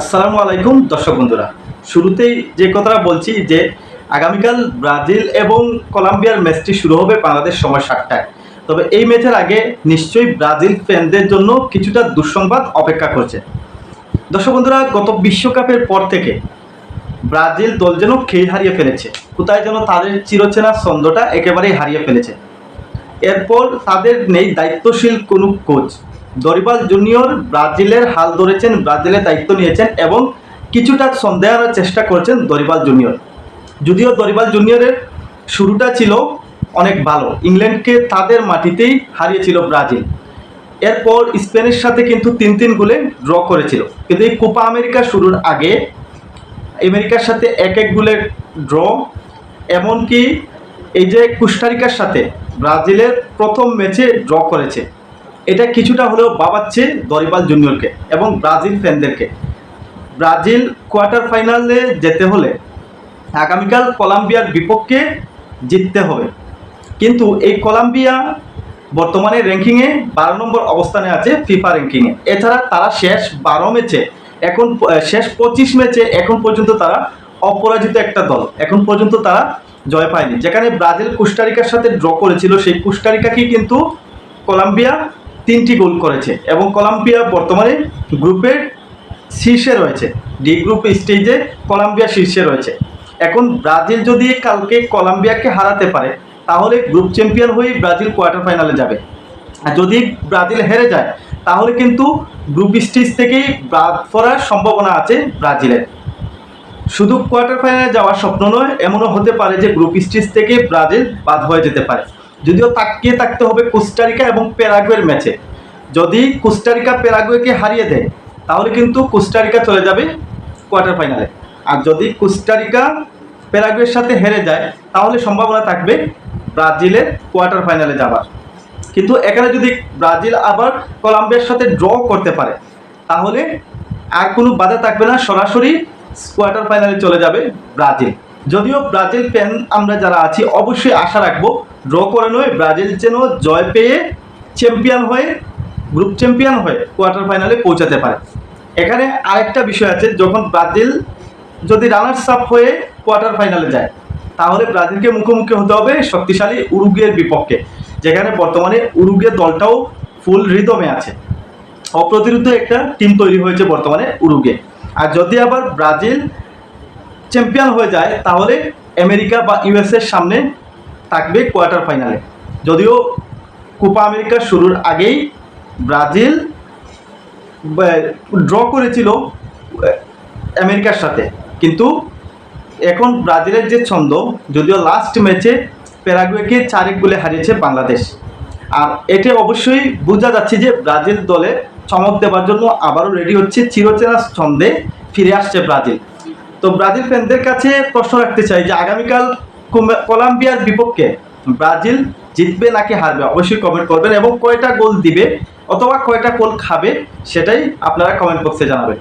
আসসালামু আলাইকুম, দর্শক বন্ধুরা। শুরুতেই যে কথাটা বলছি যে, আগামীকাল ব্রাজিল এবং কলম্বিয়ার ম্যাচটি শুরু হবে বাংলাদেশ সময় সাতটায়। তবে এই ম্যাচের আগে নিশ্চয়ই ব্রাজিল ফ্যানদের জন্য কিছুটা দুঃসংবাদ অপেক্ষা করছে। দর্শক বন্ধুরা, গত বিশ্বকাপের পর থেকে ব্রাজিল দল যেন খেই হারিয়ে ফেলেছে। কোথায় যেন তাদের চিরচেনা ছন্দটা একেবারেই হারিয়ে ফেলেছে। এরপর তাদের নেই দায়িত্বশীল কোনো কোচ। দরিবাল জুনিয়র ব্রাজিলের হাল ধরেছেন, ব্রাজিলের দায়িত্ব নিয়েছেন এবং কিছুটা সন্দেহানোর চেষ্টা করছেন দরিবাল জুনিয়র। যদিও দরিবাল জুনিয়রের শুরুটা ছিল অনেক ভালো, ইংল্যান্ডকে তাদের মাটিতেই হারিয়েছিল ব্রাজিল। এরপর স্পেনের সাথে কিন্তু তিন তিন গোলে ড্র করেছিল। কিন্তু এই কোপা আমেরিকা শুরুর আগে আমেরিকার সাথে এক এক গোলের ড্র, এমনকি এই যে কুস্টারিকার সাথে ব্রাজিলের প্রথম ম্যাচে ড্র করেছে। এটা কিছুটা হলেও বাবাচ্ছে দরিবাল জুনিয়রকে এবং ব্রাজিল ফ্যানদেরকে। ব্রাজিল কোয়ার্টার ফাইনালে যেতে হলে আগামীকাল কলাম্বিয়ার বিপক্ষে জিততে হবে। কিন্তু এই কলাম্বিয়া বর্তমানে র্যাঙ্কিংয়ে বারো নম্বর অবস্থানে আছে ফিফা র্যাঙ্কিংয়ে এছাড়া তারা শেষ বারো ম্যাচে, এখন শেষ পঁচিশ ম্যাচে এখন পর্যন্ত তারা অপরাজিত একটা দল। এখন পর্যন্ত তারা জয় পায়নি। যেখানে ব্রাজিল কুস্টারিকার সাথে ড্র করেছিল, সেই কুস্টারিকাকেই কিন্তু কলম্বিয়া তিনটি গোল করেছে এবং কলম্বিয়া বর্তমানে গ্রুপের শীর্ষে রয়েছে। ডি গ্রুপ স্টেজে কলম্বিয়া শীর্ষে রয়েছে। এখন ব্রাজিল যদি কালকে কলম্বিয়াকে হারাতে পারে, তাহলে গ্রুপ চ্যাম্পিয়ন হয়ে ব্রাজিল কোয়ার্টার ফাইনালে যাবে। আর যদি ব্রাজিল হেরে যায়, তাহলে কিন্তু গ্রুপ স্টেজ থেকেই বাদ পড়ার সম্ভাবনা আছে ব্রাজিলের। শুধু কোয়ার্টার ফাইনালে যাওয়ার স্বপ্ন নয়, এমনও হতে পারে যে গ্রুপ স্টেজ থেকে ব্রাজিল বাদ হয়ে যেতে পারে। যদিও তাকিয়ে থাকতে হবে কোস্টারিকা এবং প্যারাগুয়ের ম্যাচে। যদি কোস্টারিকা প্যারাগুয়েকে হারিয়ে দেয়, তাহলে কিন্তু কোস্টারিকা চলে যাবে কোয়ার্টার ফাইনালে। আর যদি কোস্টারিকা প্যারাগুয়ের সাথে হেরে যায়, তাহলে সম্ভাবনা থাকবে ব্রাজিলের কোয়ার্টার ফাইনালে যাবার। কিন্তু এখানে যদি ব্রাজিল আবার কলম্বিয়ার সাথে ড্র করতে পারে, তাহলে আর কোনো বাধা থাকবে না, সরাসরি কোয়ার্টার ফাইনালে চলে যাবে ব্রাজিল। যদিও ব্রাজিল ফ্যান আমরা যারা আছি, অবশ্যই আশা রাখব ড্র করে নয়, ব্রাজিল যেন জয় পেয়ে চ্যাম্পিয়ন হয়ে গ্রুপ চ্যাম্পিয়ন হয়ে কোয়ার্টার ফাইনালে পৌঁছাতে পারে। এখানে আরেকটা বিষয় আছে, যখন ব্রাজিল যদি রানার্স আপ হয়ে কোয়ার্টার ফাইনালে যায়, তাহলে ব্রাজিলকে মুখোমুখি হতে হবে শক্তিশালী উরুগুয়ের বিপক্ষে। যেখানে বর্তমানে উরুগুয়ে দলটাও ফুল রিদমে আছে। অপ্রতিরোধ একটা টিম তৈরি হয়েছে বর্তমানে উরুগে আর যদি আবার ব্রাজিল চ্যাম্পিয়ন হয়ে যায়, তাহলে আমেরিকা বা ইউএসএর সামনে থাকবে কোয়ার্টার ফাইনালে যদিও কোপা আমেরিকা শুরুর আগেই ব্রাজিল ড্র করেছিল আমেরিকার সাথে। কিন্তু এখন ব্রাজিলের যে ছন্দ, যদিও লাস্ট ম্যাচে প্যারাগুয়েকে চারেক গোলে হারিয়েছে বাংলাদেশ। আর এতে অবশ্যই বোঝা যাচ্ছে যে ব্রাজিল দলে চমক দেওয়ার জন্য আবারও রেডি হচ্ছে চিরচেনা ছন্দে ফিরে আসছে ব্রাজিল। তো ব্রাজিল ফ্যানদের কাছে প্রশ্ন রাখতে চাই যে আগামীকাল কলম্বিয়ার বিপক্ষে ব্রাজিল জিতবে নাকি হারবে? অবশ্যই কমেন্ট করবেন এবং কয়টা গোল দিবে অথবা কয়টা গোল খাবে সেটাই আপনারা কমেন্ট বক্সে জানাবেন।